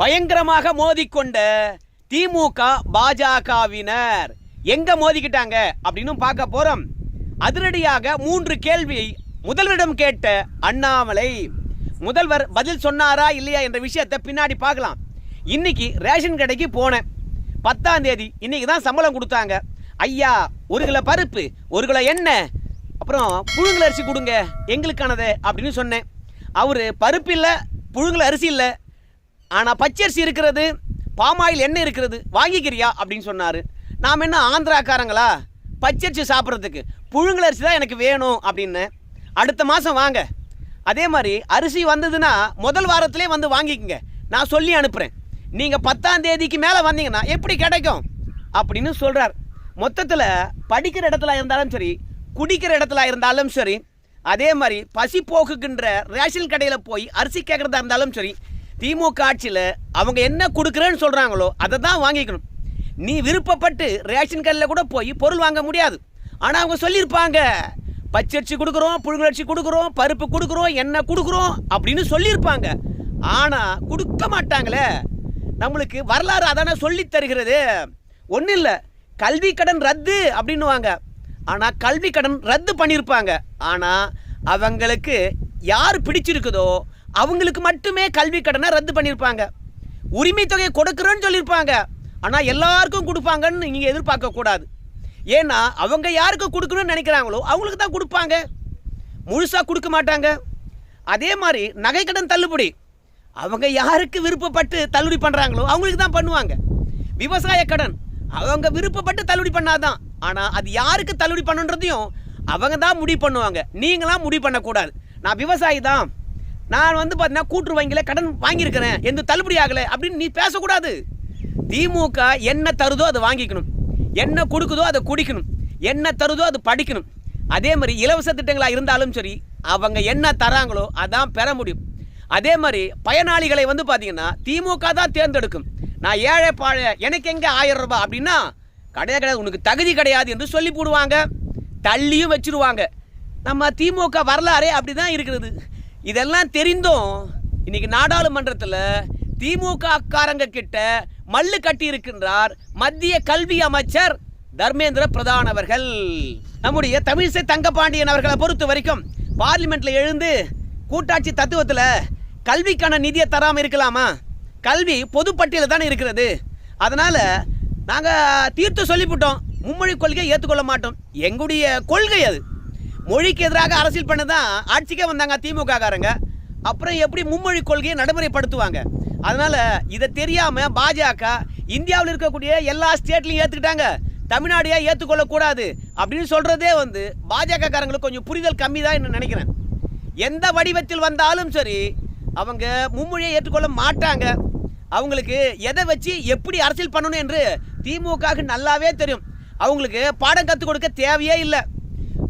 பயங்கரமாக மோதிக்கொண்ட திமுக பாஜகவினர். எங்க மோதிக்கிட்டாங்க அப்படின்னு பார்க்க போறோம். அதிரடியாக மூன்று கேள்வி முதல்வரிடம் கேட்ட அண்ணாமலை முதல்வர் பதில் சொன்னாரா இல்லையா என்ற விஷயத்தை பின்னாடி பார்க்கலாம். இன்னைக்கு ரேஷன் கடைக்கு போனேன். பத்தாம் தேதி இன்னைக்கு தான் சம்பளம் கொடுத்தாங்க. ஐயா ஒரு கிலோ பருப்பு ஒரு கிலோ எண்ணெய் அப்புறம் புழுங்கல் அரிசி கொடுங்க எங்களுக்கானது அப்படின்னு சொன்னேன். அவர் பருப்பு இல்லை புழுங்கல் அரிசி இல்லை ஆனால் பச்சரிசி இருக்கிறது பாமாயில் எண்ணெய் இருக்கிறது வாங்கிக்கிறியா அப்படின்னு சொன்னார். நாம் என்ன ஆந்திராக்காரங்களா? பச்சரிசி சாப்பிட்றதுக்கு புழுங்கல் அரிசி தான் எனக்கு வேணும் அப்படின்னு. அடுத்த மாதம் வாங்க. அதே மாதிரி அரிசி வந்ததுன்னா முதல் வாரத்திலே வந்து வாங்கிக்கங்க. நான் சொல்லி அனுப்புகிறேன் நீங்கள் பத்தாம் தேதிக்கு மேலே வந்தீங்கன்னா எப்படி கிடைக்கும்? அப்படின்னு சொல்கிறார் மொத்தத்தில் படிக்கிற இடத்துல இருந்தாலும் சரி குடிக்கிற இடத்துல இருந்தாலும் சரி அதே மாதிரி பசி போக்குகின்ற ரேஷன் கடையில் போய் அரிசி கேட்குறதா இருந்தாலும் சரி திமுக ஆட்சியில் அவங்க என்ன கொடுக்குறேன்னு சொல்கிறாங்களோ அதை தான் வாங்கிக்கணும். நீ விருப்பப்பட்டு ரேஷன் கடையில் கூட போய் பொருள் வாங்க முடியாது. ஆனால் அவங்க சொல்லியிருப்பாங்க பச்சரிசி கொடுக்குறோம் புழுங்கலரிசி கொடுக்குறோம் பருப்பு கொடுக்குறோம் எண்ணெய் கொடுக்குறோம் அப்படின்னு சொல்லியிருப்பாங்க. ஆனால் கொடுக்க மாட்டாங்களே. நம்மளுக்கு வரலாறு அதானே சொல்லி தருகிறது. ஒன்றும் இல்லை கல்வி கடன் ரத்து அப்படின்னுவாங்க. ஆனால் கல்வி கடன் ரத்து பண்ணியிருப்பாங்க ஆனால் அவங்களுக்கு யார் பிடிச்சிருக்குதோ அவங்களுக்கு மட்டுமே கல்வி கடனை ரத்து பண்ணியிருப்பாங்க உரிமை தொகையை கொடுக்குறோன்னு சொல்லியிருப்பாங்க ஆனால் எல்லாருக்கும் கொடுப்பாங்கன்னு நீங்கள் எதிர்பார்க்கக்கூடாது ஏன்னா அவங்க யாருக்கு கொடுக்கணும்னு நினைக்கிறாங்களோ அவங்களுக்கு தான் கொடுப்பாங்க. முழுசாக கொடுக்க மாட்டாங்க. அதே மாதிரி நகை கடன் தள்ளுபடி. அவங்க யாருக்கு விருப்பப்பட்டு தள்ளுபடி பண்ணுறாங்களோ அவங்களுக்கு தான் பண்ணுவாங்க. விவசாய கடன். அவங்க விருப்பப்பட்டு தள்ளுபடி பண்ணாதான். ஆனால் அது யாருக்கு தள்ளுபடி பண்ணுன்றதையும் அவங்க தான் முடிவு பண்ணுவாங்க. நீங்களாம் முடிவு பண்ணக்கூடாது. நான் விவசாயி தான். நான் வந்து பார்த்தீங்கன்னா கூட்டுறவு வங்கியில் கடன் வாங்கியிருக்கிறேன். எந்த தள்ளுபடி ஆகலை அப்படின்னு நீ பேசக்கூடாது. திமுக என்ன தருதோ அதை வாங்கிக்கணும். என்ன கொடுக்குதோ அதை குடிக்கணும். என்ன தருதோ அது படிக்கணும். அதே மாதிரி இலவச திட்டங்களாக இருந்தாலும் சரி அவங்க என்ன தராங்களோ அதான் பெற முடியும். அதே மாதிரி பயனாளிகளை வந்து பார்த்தீங்கன்னா திமுக தான் தேர்ந்தெடுக்கும். நான் ஏழை பாழை எனக்கு எங்கே ஆயிரம் ரூபாய் அப்படின்னா கிடையாது கிடையாது. உனக்கு தகுதி கிடையாது என்று சொல்லி போடுவாங்க. தள்ளியும் வச்சிருவாங்க. நம்ம திமுக வரலாறே அப்படி தான் இருக்கிறது. இதெல்லாம் தெரிந்தும் இன்னைக்கு நாடாளுமன்றத்தில் திமுக காரங்க கிட்ட மல்லு கட்டி இருக்கின்றார் மத்திய கல்வி அமைச்சர் தர்மேந்திர பிரதான் அவர்கள். நம்முடைய தமிழிசை தங்கபாண்டியன் அவர்களை பொறுத்த வரைக்கும் பார்லிமெண்ட்ல எழுந்து கூட்டாட்சி தத்துவத்தில் கல்விக்கான நிதியை தராமல் இருக்கலாமா? கல்வி பொதுப்பட்டியலில் தானே இருக்கிறது. அதனால் நாங்கள் தீர்த்து சொல்லிவிட்டோம். மும்மொழி கொள்கையை ஏற்றுக்கொள்ள மாட்டோம். எங்களுடைய கொள்கை அது. மொழிக்கு எதிராக அரசியல் பண்ண தான் ஆட்சிக்கே வந்தாங்க திமுககாரங்க. அப்புறம் எப்படி மும்மொழி கொள்கையை நடைமுறைப்படுத்துவாங்க? அதனால் இதை தெரியாமல் பாஜக இந்தியாவில் இருக்கக்கூடிய எல்லா ஸ்டேட்லையும் ஏற்றுக்கிட்டாங்க தமிழ்நாடையே ஏற்றுக்கொள்ளக்கூடாது அப்படின்னு சொல்கிறதே வந்து பாஜக காரங்களுக்கு கொஞ்சம் புரிதல் கம்மி தான் நினைக்கிறேன். எந்த வடிவத்தில் வந்தாலும் சரி அவங்க மும்மொழியை ஏற்றுக்கொள்ள மாட்டாங்க. அவங்களுக்கு எதை வச்சு எப்படி அரசியல் பண்ணணும் என்று திமுகவுக்கு நல்லாவே தெரியும். அவங்களுக்கு பாடம் கற்றுக் கொடுக்க தேவையே இல்லை.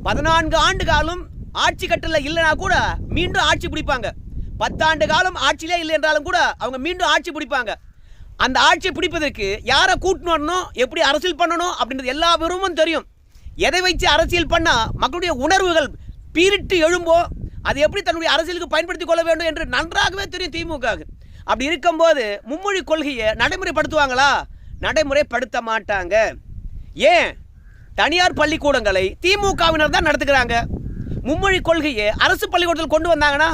பதினான்கு ஆண்டு காலம் ஆட்சி கட்டல இல்லைனா கூட மீண்டும் ஆட்சி பிடிப்பாங்க. பத்தாண்டு காலம் ஆட்சியிலே இல்லை என்றாலும் கூட அவங்க மீண்டும் ஆட்சி பிடிப்பாங்க. அந்த ஆட்சியை பிடிப்பதற்கு யாரை கூட்டணும் வரணும் எப்படி அரசியல் பண்ணணும் அப்படின்றது எல்லா விரும்பும் தெரியும். எதை வச்சு அரசியல் பண்ணால் மக்களுடைய உணர்வுகள் பீரிட்டு எழும்போ அதை எப்படி தன்னுடைய அரசியலுக்கு பயன்படுத்திக் கொள்ள வேண்டும் என்று நன்றாகவே தெரியும் திமுக அப்படி இருக்கும்போது மும்மொழி கொள்கையை நடைமுறைப்படுத்துவாங்களா? நடைமுறைப்படுத்த மாட்டாங்க. ஏன்? தனியார் பள்ளிக்கூடங்களை திமுகவினர் தான் நடத்துகிறாங்க. மும்மொழி கொள்கையை அரசு பள்ளிக்கூடத்தில் கொண்டு வந்தாங்கன்னா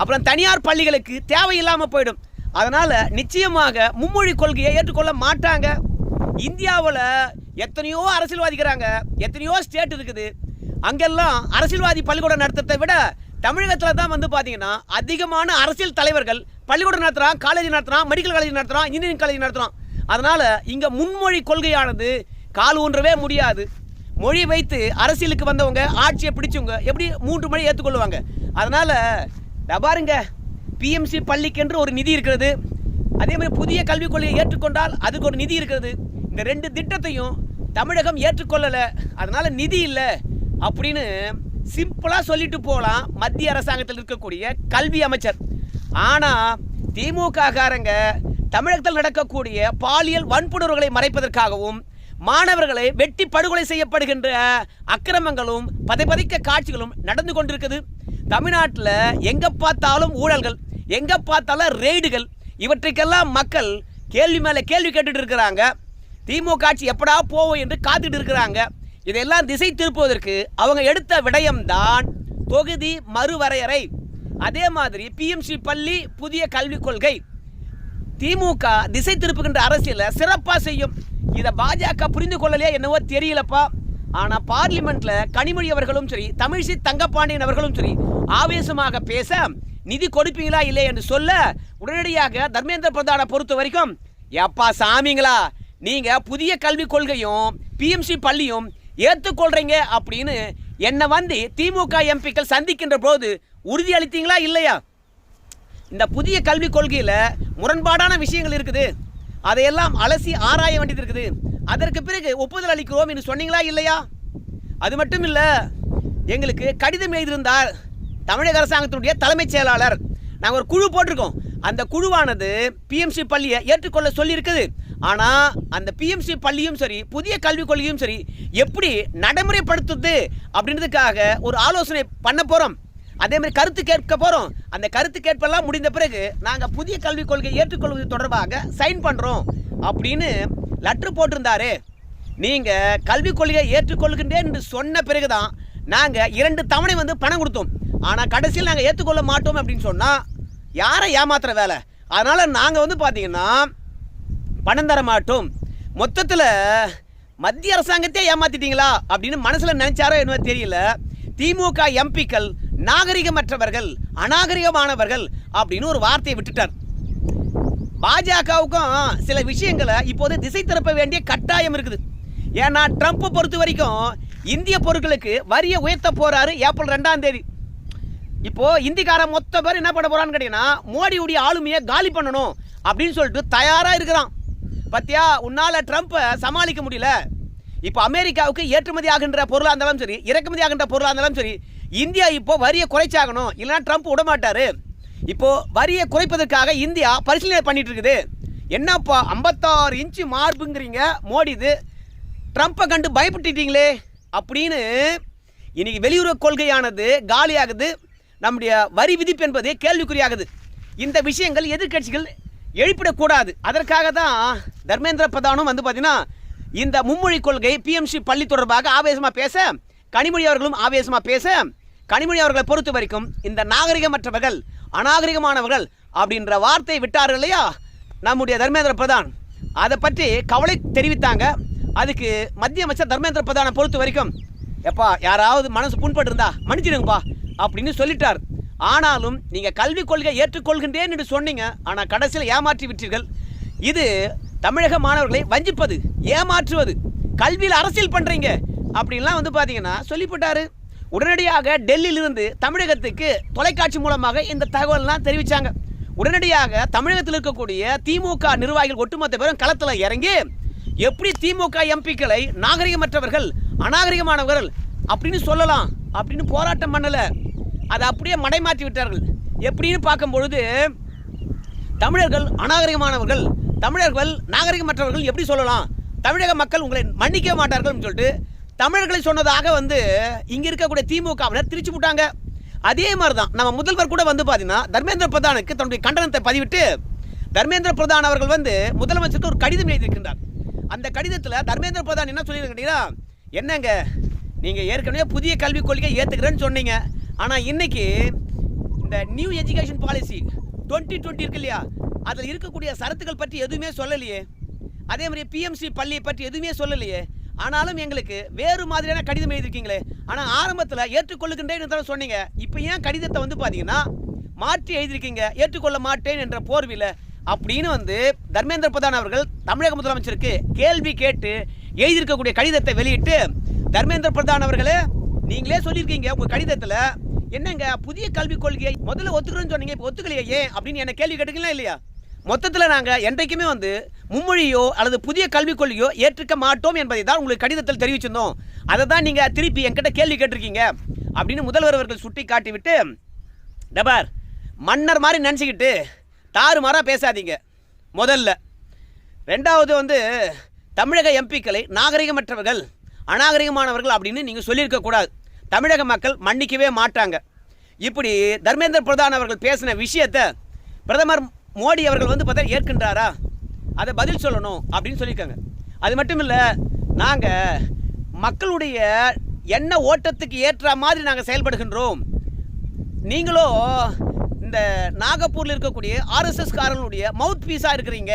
அப்புறம் தனியார் பள்ளிகளுக்கு தேவையில்லாமல் போயிடும். அதனால் நிச்சயமாக மும்மொழி கொள்கையை ஏற்றுக்கொள்ள மாட்டாங்க. இந்தியாவில் எத்தனையோ அரசியல்வாதிக்கிறாங்க. எத்தனையோ ஸ்டேட் இருக்குது. அங்கெல்லாம் அரசியல்வாதி பள்ளிக்கூடம் நடத்துறதை விட தமிழகத்தில் தான் வந்து பார்த்தீங்கன்னா அதிகமான அரசியல் தலைவர்கள் பள்ளிக்கூடம் நடத்துகிறான் காலேஜ் நடத்துகிறான் மெடிக்கல் காலேஜ் நடத்துகிறான் இன்ஜினியரிங் காலேஜ் நடத்துகிறான் அதனால் இங்கே முன்மொழி கொள்கையானது கால் ஊன்றவே முடியாது. மொழி வைத்து அரசியலுக்கு வந்தவங்க ஆட்சியை பிடிச்சவங்க எப்படி மூன்று மொழி ஏற்றுக்கொள்ளுவாங்க அதனால் இதோ பாருங்க பிஎம்சி பள்ளிக்கென்று ஒரு நிதி இருக்கிறது. அதே மாதிரி புதிய கல்விக் கொள்கையை ஏற்றுக்கொண்டால் அதுக்கு ஒரு நிதி இருக்கிறது. இந்த ரெண்டு திட்டத்தையும் தமிழகம் ஏற்றுக்கொள்ளலை. அதனால் நிதி இல்லை. அப்படின்னு சிம்பிளாக சொல்லிட்டு போகலாம் மத்திய அரசாங்கத்தில் இருக்கக்கூடிய கல்வி அமைச்சர். ஆனால் திமுக காரங்க தமிழகத்தில் நடக்கக்கூடிய பாலியல் வன்புணர்வுகளை மறைப்பதற்காகவும் மாணவர்களை வெட்டி படுகொலை செய்யப்படுகின்ற அக்கிரமங்களும் பதைப்பதைக்க காட்சிகளும் நடந்து கொண்டிருக்குது. தமிழ்நாட்டில் எங்கே பார்த்தாலும் ஊழல்கள் எங்கே பார்த்தாலும் ரெய்டுகள் இவற்றைக்கெல்லாம் மக்கள் கேள்வி மேலே கேள்வி கேட்டுட்டு இருக்கிறாங்க. திமுக ஆட்சி எப்படா போவோம் என்று காத்துட்டு இருக்கிறாங்க. இதையெல்லாம் திசை திருப்புவதற்கு அவங்க எடுத்த விடயம்தான் தொகுதி மறுவரையறை. அதே மாதிரி பிஎம்சி பள்ளி புதிய கல்விக் கொள்கை. திமுக திசை திருப்புகின்ற அரசியலை சிறப்பாக செய்யும். இதை பாஜக புரிந்து கொள்ளலையா என்னவோ தெரியலப்பா. ஆனால் பார்லிமெண்ட்ல கனிமொழி அவர்களும் சரி தமிழிசை தங்கப்பாண்டியன் அவர்களும் சரி ஆவேசமாக பேச நிதி கொடுப்பீங்களா இல்லை என்று சொல்ல உடனடியாக தர்மேந்திர பிரதானை பொறுத்த வரைக்கும் எப்பா சாமிங்களா நீங்க புதிய கல்விக் கொள்கையும் பிஎம்சி பள்ளியும் ஏற்றுக்கொள்றீங்க அப்படின்னு என்னை வந்து திமுக எம்பிக்கள் சந்திக்கின்ற போது உறுதியளித்தீங்களா இல்லையா? இந்த புதிய கல்விக் கொள்கையில் முரண்பாடான விஷயங்கள் இருக்குது. அதையெல்லாம் அலசி ஆராய வேண்டியது இருக்குது. அதற்கு பிறகு ஒப்புதல் அளிக்கிறோம் என்று சொன்னீங்களா இல்லையா? அது மட்டும் இல்லை எங்களுக்கு கடிதம் எழுதியிருந்தார் தமிழக அரசாங்கத்தினுடைய தலைமைச் செயலாளர். நாங்கள் ஒரு குழு போட்டிருக்கோம். அந்த குழுவானது பிஎம்சி பள்ளியை ஏற்றுக்கொள்ள சொல்லியிருக்குது. ஆனால் அந்த பிஎம்சி பள்ளியும் சரி புதிய கல்விக் கொள்கையும் சரி எப்படி நடைமுறைப்படுத்துது அப்படின்றதுக்காக ஒரு ஆலோசனை பண்ண போகிறோம் அதே மாதிரி கருத்து கேட்க போகிறோம் அந்த கருத்து கேட்பெல்லாம் முடிந்த பிறகு நாங்கள் புதிய கல்விக் கொள்கையை ஏற்றுக்கொள்வது தொடர்பாக சைன் பண்ணுறோம் அப்படின்னு லெட்ரு போட்டிருந்தாரு. நீங்கள் கல்விக் கொள்கையை ஏற்றுக்கொள்கின்றேன் என்று சொன்ன பிறகு தான் நாங்கள் இரண்டு தவணை வந்து பணம் கொடுத்தோம். ஆனால் கடைசியில் நாங்கள் ஏற்றுக்கொள்ள மாட்டோம் அப்படின்னு சொன்னால் யாரை ஏமாத்துற வேலை? அதனால் நாங்கள் வந்து பார்த்தீங்கன்னா பணம் தர மாட்டோம். மொத்தத்தில் மத்திய அரசாங்கத்தையே ஏமாத்திட்டீங்களா? அப்படின்னு மனசில் நினச்சாரோ என்னவோ தெரியல. திமுக எம்பிக்கள் நாகரிகமற்றவர்கள் அநாகரிகமானவர்கள் அப்படின்னு ஒரு வார்த்தையை விட்டுட்டார். பாஜகவுக்கும் சில விஷயங்களை இப்போது திசை திருப்ப வேண்டிய கட்டாயம் இருக்குது. ஏன்னா ட்ரம்ப்பை பொறுத்த வரைக்கும் இந்திய பொருட்களுக்கு வரியை உயர்த்த போறாரு ஏப்ரல் ரெண்டாம் தேதி. இப்போ இந்திக்காரன் மொத்த பேர் என்ன பண்ண போறான்னு கேட்டீங்கன்னா மோடியுடைய ஆளுமையை காலி பண்ணணும் அப்படின்னு சொல்லிட்டு தயாரா இருக்கிறான். பத்தியா உன்னால ட்ரம்ப்பை சமாளிக்க முடியல. இப்போ அமெரிக்காவுக்கு ஏற்றுமதி ஆகின்ற பொருளாக இருந்தாலும் சரி இறக்குமதி ஆகின்ற பொருளாக இருந்தாலும் சரி இந்தியா இப்போ வரியை குறைச்சாகணும். இல்லைன்னா ட்ரம்ப் விட இப்போது வரியை குறைப்பதற்காக இந்தியா பரிசீலனை பண்ணிட்டு இருக்குது என்னப்பா ஐம்பத்தாறு இன்ச்சு மார்புங்கிறீங்க. மோடி இது. ட்ரம்ப்பை கண்டு பயப்பட்டுட்டீங்களே அப்படின்னு இன்னைக்கு வெளியுறவு கொள்கையானது காலியாகுது. நம்முடைய வரி விதிப்பு என்பது கேள்விக்குறியாகுது. இந்த விஷயங்கள் எதிர்க்கட்சிகள் எழுப்பிடக்கூடாது. அதற்காக தான் தர்மேந்திர பிரதானும் வந்து பார்த்தீங்கன்னா இந்த மும்மொழி கொள்கை பிஎம்சி பள்ளி தொடர்பாக ஆவேசமாக பேச கனிமொழி அவர்களும் ஆவேசமாக பேச கனிமொழி அவர்களை பொறுத்த வரைக்கும் இந்த நாகரிகமற்றவர்கள் அநாகரிகமானவர்கள் அப்படின்ற வார்த்தையை விட்டார்கள் இல்லையா? நம்முடைய தர்மேந்திர பிரதான். அதை பற்றி கவலை தெரிவித்தாங்க. அதுக்கு மத்திய அமைச்சர் தர்மேந்திர பிரதானை பொறுத்த வரைக்கும் எப்பா யாராவது மனசு புண்பட்டு இருந்தா மன்னிச்சிடுங்கப்பா அப்படின்னு சொல்லிட்டார். ஆனாலும் நீங்கள் கல்விக் கொள்கை ஏற்றுக்கொள்கின்றேன் என்று சொன்னீங்க. ஆனால் கடைசியில் ஏமாற்றி விட்டீர்கள். இது தமிழக மாணவர்களை வஞ்சிப்பது ஏமாற்றுவது. கல்வியில் அரசியல் பண்ணுறீங்க அப்படின்லாம் வந்து பார்த்தீங்கன்னா சொல்லிவிட்டாரு உடனடியாக டெல்லியிலிருந்து தமிழகத்துக்கு தொலைக்காட்சி மூலமாக இந்த தகவல்லாம் தெரிவித்தாங்க உடனடியாக தமிழகத்தில் இருக்கக்கூடிய திமுக நிர்வாகிகள் ஒட்டுமொத்த பேரும் களத்தில் இறங்கி எப்படி திமுக எம்பிக்களை நாகரிகமற்றவர்கள் அநாகரிகமானவர்கள் அப்படின்னு சொல்லலாம் அப்படின்னு போராட்டம் பண்ணல. அதை அப்படியே மடைமாற்றி விட்டார்கள். எப்படின்னு பார்க்கும் பொழுது தமிழர்கள் அநாகரிகமானவர்கள் தமிழர்கள் நாகரிகமற்றவர்கள் எப்படி சொல்லலாம்? தமிழக மக்கள் உங்களை மன்னிக்க மாட்டார்கள் சொல்லிட்டு தமிழர்களை சொன்னதாக வந்து இங்கே இருக்கக்கூடிய திமுகவினர் திரிச்சு விட்டாங்க. அதே மாதிரி தான் நம்ம முதல்வர் கூட வந்து பார்த்தீங்கன்னா தர்மேந்திர பிரதானுக்கு தன்னுடைய கண்டனத்தை பதிவிட்டு தர்மேந்திர பிரதான் அவர்கள் வந்து முதலமைச்சருக்கு ஒரு கடிதம் எழுதியிருக்கின்றார். அந்த கடிதத்தில் தர்மேந்திர பிரதான் என்ன சொல்லியிருக்கீங்கன்னா என்னங்க நீங்கள் ஏற்கனவே புதிய கல்விக் கொள்கை ஏற்றுக்கிறேன்னு சொன்னீங்க. ஆனால் இன்றைக்கி இந்த new education policy twenty twenty இருக்கு இல்லையா? அதில் இருக்கக்கூடிய சரத்துகள் பற்றி எதுவுமே சொல்லலையே. அதே மாதிரி பிஎம்சி பள்ளியை பற்றி எதுவுமே சொல்லலையே. ஆனாலும் எங்களுக்கு வேறு மாதிரியான கடிதம் எழுதியிருக்கீங்களே. ஆனால் ஆரம்பத்தில் ஏற்றுக்கொள்ளுகின்றேன் தானே சொன்னீங்க. இப்போ ஏன் கடிதத்தை வந்து பார்த்தீங்கன்னா மாற்றி எழுதியிருக்கீங்க ஏற்றுக்கொள்ள மாட்டேன் என்ற போர்வில் அப்படின்னு வந்து தர்மேந்திர பிரதான் அவர்கள் தமிழக முதலமைச்சருக்கு கேள்வி கேட்டு எழுதியிருக்கக்கூடிய கடிதத்தை வெளியிட்டு தர்மேந்திர பிரதான் அவர்களே நீங்களே சொல்லியிருக்கீங்க உங்கள் கடிதத்தில் என்னங்க புதிய கல்விக் கொள்கையை முதல்ல ஒத்துக்கிறேன்னு சொன்னீங்க இப்போ ஒத்துக்கலையே ஏன் அப்படின்னு என்ன கேள்வி கேட்டுக்கலாம் இல்லையா? மொத்தத்தில் நாங்கள் என்றைக்குமே வந்து மும்மொழியோ அல்லது புதிய கல்விக் கொள்கையோ ஏற்றுக்க மாட்டோம் என்பதை தான் உங்களுக்கு கடிதத்தில் தெரிவிச்சிருந்தோம். அதை தான் நீங்கள் திருப்பி என்கிட்ட கேள்வி கேட்டிருக்கீங்க. அப்படின்னு முதல்வர் அவர்கள் சுட்டி காட்டிவிட்டு டபார் மன்னர் மாதிரி நினச்சிக்கிட்டு தாறுமாறாக பேசாதீங்க. முதல்ல. ரெண்டாவது வந்து தமிழக எம்பிக்களை நாகரிகமற்றவர்கள் அநாகரிகமானவர்கள் அப்படின்னு நீங்கள் சொல்லியிருக்கக்கூடாது தமிழக மக்கள் மன்னிக்கவே மாட்டாங்க. இப்படி தர்மேந்திர பிரதான் அவர்கள் பேசின விஷயத்தை பிரதமர் மோடி அவர்கள் வந்து பார்த்தா ஏற்கின்றாரா? அதை பதில் சொல்லணும் அப்படின்னு சொல்லியிருக்காங்க. அது மட்டும் இல்லை நாங்கள் மக்களுடைய எண்ண ஓட்டத்துக்கு ஏற்ற மாதிரி நாங்கள் செயல்படுகின்றோம். நீங்களும் இந்த நாகப்பூரில் இருக்கக்கூடிய ஆர்எஸ்எஸ் காரர்களுடைய மவுத் பீஸாக இருக்கிறீங்க.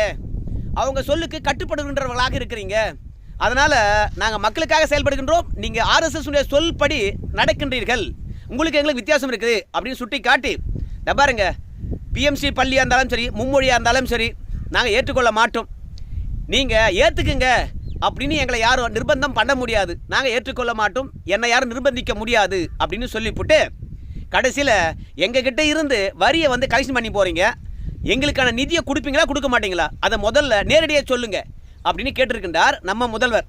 அவங்க சொல்லுக்கு கட்டுப்படுகின்றவர்களாக இருக்கிறீங்க. அதனால் நாங்கள் மக்களுக்காக செயல்படுகின்றோம். நீங்கள் ஆர்எஸ்எஸ் உடைய சொல்படி நடக்கின்றீர்கள். உங்களுக்கு எங்களுக்கு வித்தியாசம் இருக்குது அப்படின்னு சுட்டி காட்டி பாருங்கள் பாருங்க. பிஎம்சி பள்ளியாக இருந்தாலும் சரி மும்மொழியாக இருந்தாலும் சரி நாங்கள் ஏற்றுக்கொள்ள மாட்டோம். நீங்கள் ஏற்றுக்குங்க அப்படின்னு எங்களை யாரும் நிர்பந்தம் பண்ண முடியாது. நாங்கள் ஏற்றுக்கொள்ள மாட்டோம். என்னை யாரும் நிர்பந்திக்க முடியாது அப்படின்னு சொல்லிவிட்டு கடைசியில் எங்ககிட்ட இருந்து வரியை வந்து கலெக்ஷன் பண்ணி போகிறீங்க எங்களுக்கான நிதியை கொடுப்பீங்களா கொடுக்க மாட்டீங்களா? அதை முதல்ல நேரடியாக சொல்லுங்க அப்படின்னு கேட்டிருக்கின்றார் நம்ம முதல்வர்.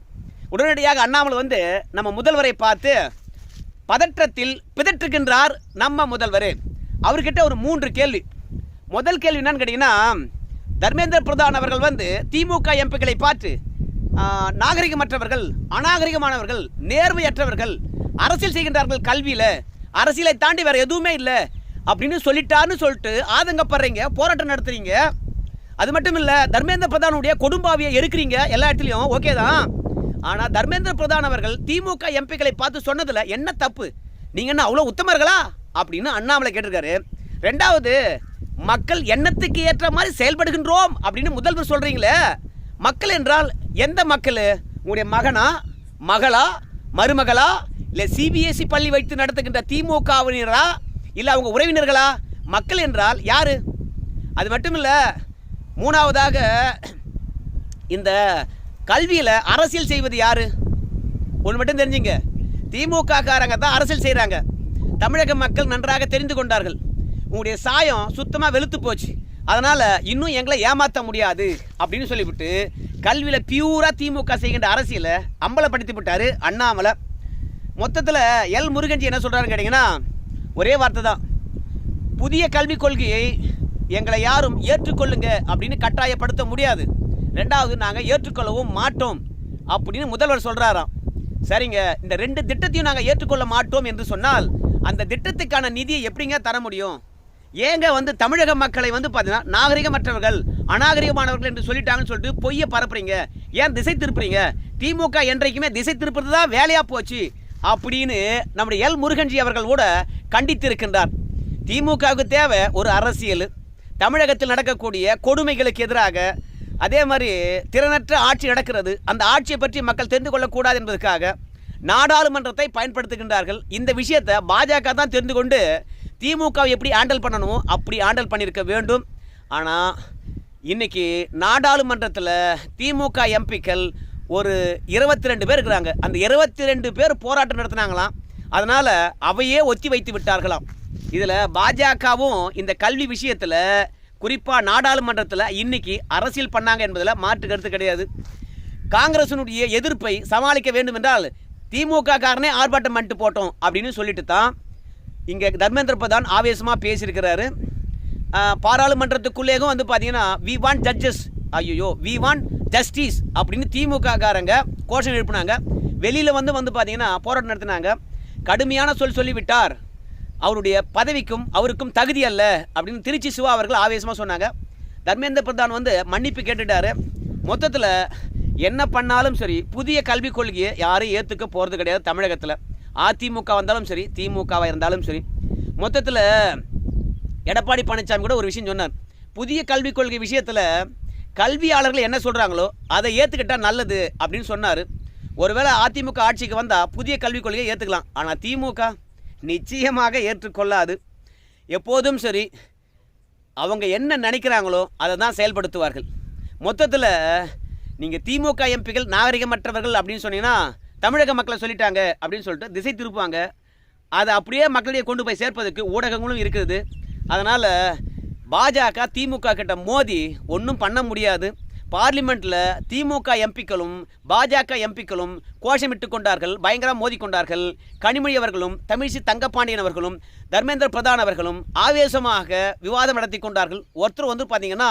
உடனடியாக அண்ணாமலை வந்து நம்ம முதல்வரை பார்த்து பதற்றத்தில் பிதற்றுகின்றார் நம்ம முதல்வர். அவர்கிட்ட ஒரு மூன்று கேள்வி. முதல் கேள்வி என்னன்னு கேட்டிங்கன்னா தர்மேந்திர பிரதான் அவர்கள் வந்து திமுக எம்பிக்களை பார்த்து நாகரிகமற்றவர்கள் அநாகரிகமானவர்கள் நேர்மையற்றவர்கள் அரசியல் செய்கின்றார்கள் கல்வியில் அரசியலை தாண்டி வேறு எதுவுமே இல்லை அப்படின்னு சொல்லிட்டாருன்னு சொல்லிட்டு ஆதங்கப்படுறீங்க போராட்டம் நடத்துறீங்க. அது மட்டும் இல்லை தர்மேந்திர பிரதானுடைய கொடும்பாவியை எருக்கிறீங்க எல்லா இடத்துலையும் ஓகே தான். ஆனால் தர்மேந்திர பிரதான் அவர்கள் திமுக எம்பிக்களை பார்த்து சொன்னதில் என்ன தப்பு? நீங்கள் என்ன அவ்வளோ உத்தமர்களா? அப்படின்னு அண்ணாமலை கேட்டிருக்காரு. ரெண்டாவது மக்கள் எண்ணத்துக்கு ஏற்ற மாதிரி செயல்படுகின்றோம் அப்படின்னு முதல்வர் சொல்கிறீங்களே மக்கள் என்றால் எந்த மக்கள்? உங்களுடைய மகனா மகளா மருமகளா இல்லை சிபிஎஸ்இ பள்ளி வைத்து நடத்துகின்ற திமுகவினரா இல்லை அவங்க உறவினர்களா? மக்கள் என்றால் யார்? அது மட்டும் இல்லை மூணாவதாக இந்த கல்வியில் அரசியல் செய்வது யார்? ஒன்று மட்டும் தெரிஞ்சுங்க. திமுக காரங்க தான் அரசியல் செய்கிறாங்க தமிழக மக்கள் நன்றாக தெரிந்து கொண்டார்கள். உங்களுடைய சாயம் சுத்தமாக வெளுத்து போச்சு. அதனால் இன்னும் எங்களை ஏமாற்ற முடியாது அப்படின்னு சொல்லிவிட்டு கல்வியில் பியூராக திமுக செய்கின்ற அரசியலை அம்பலப்படுத்தி விட்டார் அண்ணாமலை. மொத்தத்தில் எல் முருகன்ஜி என்ன சொல்கிறாருன்னு கேட்டிங்கன்னா ஒரே வார்த்தை தான். புதிய கல்விக் கொள்கையை எங்களை யாரும் ஏற்றுக்கொள்ளுங்க அப்படின்னு கட்டாயப்படுத்த முடியாது. ரெண்டாவது நாங்கள் ஏற்றுக்கொள்ளவும் மாட்டோம் அப்படின்னு முதல்வர் சொல்கிறாராம் சரிங்க இந்த ரெண்டு திட்டத்தையும் நாங்கள் ஏற்றுக்கொள்ள மாட்டோம் என்று சொன்னால் அந்த திட்டத்துக்கான நிதியை எப்படிங்க தர முடியும்? ஏங்க வந்து தமிழக மக்களை வந்து பார்த்தீங்கன்னா நாகரிகமற்றவர்கள் அநாகரிகமானவர்கள் என்று சொல்லிட்டாங்கன்னு சொல்லிட்டு பொய்யை பரப்புறீங்க. ஏன் திசை திருப்புறீங்க? திமுக என்றைக்குமே திசை திருப்புறது தான் வேலையாக போச்சு அப்படின்னு நம்முடைய எல் முருகன்ஜி அவர்கள் கூட கண்டித்திருக்கின்றார். திமுகவுக்கு தேவை ஒரு அரசியல். தமிழகத்தில் நடக்கக்கூடிய கொடுமைகளுக்கு எதிராக அதே மாதிரி திறனற்ற ஆட்சி நடக்கிறது. அந்த ஆட்சியை பற்றி மக்கள் தெரிந்து கொள்ளக்கூடாது என்பதற்காக நாடாளுமன்றத்தை பயன்படுத்துகின்றார்கள். இந்த விஷயத்தை பாஜக தான் தெரிந்து கொண்டு திமுகவை எப்படி ஹேண்டில் பண்ணணுமோ அப்படி ஹேண்டில் பண்ணியிருக்க வேண்டும். ஆனால் இன்னைக்கு நாடாளுமன்றத்தில் திமுக எம்பிக்கள் ஒரு இருபத்தி ரெண்டு பேர் இருக்கிறாங்க. அந்த இருபத்தி ரெண்டு பேர் போராட்டம் நடத்தினாங்களாம். அதனால் அவையே ஒத்தி வைத்து விட்டார்களாம். இதில் பாஜகவும் இந்த கல்வி விஷயத்தில் குறிப்பாக நாடாளுமன்றத்தில் இன்றைக்கி அரசியல் பண்ணாங்க என்பதில் மாற்று கருத்து கிடையாது. காங்கிரசினுடைய எதிர்ப்பை சமாளிக்க வேண்டும் என்றால் திமுக காரனே ஆர்ப்பாட்டம் பண்ணிட்டு போட்டோம் அப்படின்னு சொல்லிட்டு தான் இங்கே தர்மேந்திர பிரதான் ஆவேசமாக பேசியிருக்கிறாரு. பாராளுமன்றத்துக்குள்ளேயும் வந்து பார்த்தீங்கன்னா வி வாண்ட் ஜட்ஜஸ் ஐயோ வி வாண்ட் ஜஸ்டிஸ் அப்படின்னு திமுக காரங்க கோஷம் எழுப்பினாங்க. வெளியில் வந்து வந்து பார்த்தீங்கன்னா போராட்டம் நடத்தினாங்க. கடுமையான சொல் சொல்லிவிட்டார். அவருடைய பதவிக்கும் அவருக்கும் தகுதி அல்ல அப்படின்னு திருச்சி சிவா அவர்கள் ஆவேசமாக சொன்னாங்க. தர்மேந்திர பிரதான் வந்து மன்னிப்பு கேட்டுட்டாரு. மொத்தத்தில் என்ன பண்ணாலும் சரி புதிய கல்விக் கொள்கையை யாரும் ஏற்றுக்க போகிறது கிடையாது தமிழகத்தில். அதிமுக வந்தாலும் சரி திமுகவாக இருந்தாலும் சரி மொத்தத்தில் எடப்பாடி பழனிசாமி கூட ஒரு விஷயம் சொன்னார். புதிய கல்விக் கொள்கை விஷயத்தில் கல்வியாளர்கள் என்ன சொல்கிறாங்களோ அதை ஏற்றுக்கிட்டால் நல்லது அப்படின்னு சொன்னார். ஒருவேளை அதிமுக ஆட்சிக்கு வந்தால் புதிய கல்விக் கொள்கையை ஏற்றுக்கலாம் ஆனால் திமுக நிச்சயமாக ஏற்றுக்கொள்ளாது. எப்போதும் சரி அவங்க என்ன நினைக்கிறாங்களோ அதை தான் செயல்படுத்துவார்கள். மொத்தத்தில் நீங்கள் திமுக எம்பிகள் நாகரிகமற்றவர்கள் அப்படின்னு சொன்னீங்கன்னா தமிழக மக்களை சொல்லிட்டாங்க அப்படின்னு சொல்லிட்டு திசை திருப்புவாங்க. அதை அப்படியே மக்களிடையே கொண்டு போய் சேர்ப்பதற்கு ஊடகங்களும் இருக்குது. அதனால் பாஜக திமுக கிட்ட மோதி ஒன்றும் பண்ண முடியாது. பார்லிமெண்ட்டில் திமுக எம்பிக்களும் பாஜக எம்பிக்களும் கோஷமிட்டு கொண்டார்கள் பயங்கரமாக மோதிக்கொண்டார்கள் கனிமொழி அவர்களும் தமிழிசை தங்கப்பாண்டியன் அவர்களும் தர்மேந்திர பிரதான் அவர்களும் ஆவேசமாக விவாதம் நடத்தி கொண்டார்கள். ஒருத்தர் வந்து பார்த்திங்கன்னா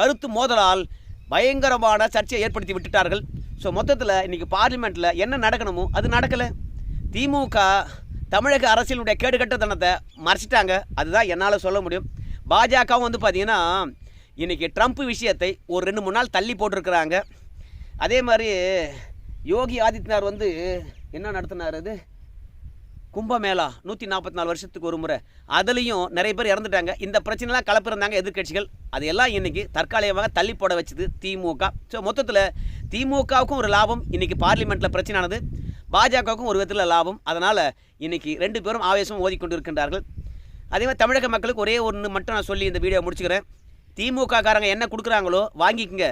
கருத்து மோதலால் பயங்கரமான சர்ச்சையை ஏற்படுத்தி விட்டுட்டார்கள். ஸோ மொத்தத்தில் இன்றைக்கி பார்லிமெண்ட்டில் என்ன நடக்கணுமோ அது நடக்கலை. திமுக தமிழக அரசியலுடைய கேடுகட்டத்தனத்தை மறைச்சிட்டாங்க. அதுதான் என்னால் சொல்ல முடியும். பாஜகவும் வந்து பார்த்திங்கன்னா இன்றைக்கி ட்ரம்ப் விஷயத்தை ஒரு ரெண்டு மூணு நாள் தள்ளி போட்டிருக்கிறாங்க. அதே மாதிரி யோகி ஆதித்யநாத் வந்து என்ன நடத்தினார் அது? கும்பமேளா நூற்றி நாற்பத்தி நாலு வருஷத்துக்கு ஒரு முறை. அதுலேயும் நிறைய பேர் இறந்துட்டாங்க. இந்த பிரச்சனைலாம் கலப்பிருந்தாங்க எதிர்க்கட்சிகள். அதையெல்லாம் இன்றைக்கி தற்காலிகமாக தள்ளி போட வச்சுது திமுக. ஸோ மொத்தத்தில் திமுகவுக்கும் ஒரு லாபம். இன்றைக்கி பார்லிமெண்ட்டில் பிரச்சனையானது. பாஜகவுக்கும் ஒரு விதத்தில் லாபம். அதனால் இன்றைக்கி ரெண்டு பேரும் ஆவேசம் ஓதிக்கொண்டு இருக்கின்றார்கள் அதே மாதிரி தமிழக மக்களுக்கு ஒரே ஒன்று மட்டும் நான் சொல்லி இந்த வீடியோ முடிச்சுக்கிறேன். திமுக காரங்க என்ன கொடுக்குறாங்களோ வாங்கிக்கங்க.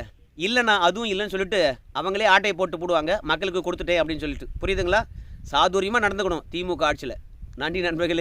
இல்லைண்ணா அதுவும் இல்லைன்னு சொல்லிட்டு அவங்களே ஆட்டையை போட்டு போடுவாங்க. மக்களுக்கு கொடுத்துட்டேன் அப்படின்னு சொல்லிட்டு. புரியுதுங்களா? சாதுரியமாக நடந்துக்கணும். திமுக ஆட்சியில். நன்றி நண்பர்களே.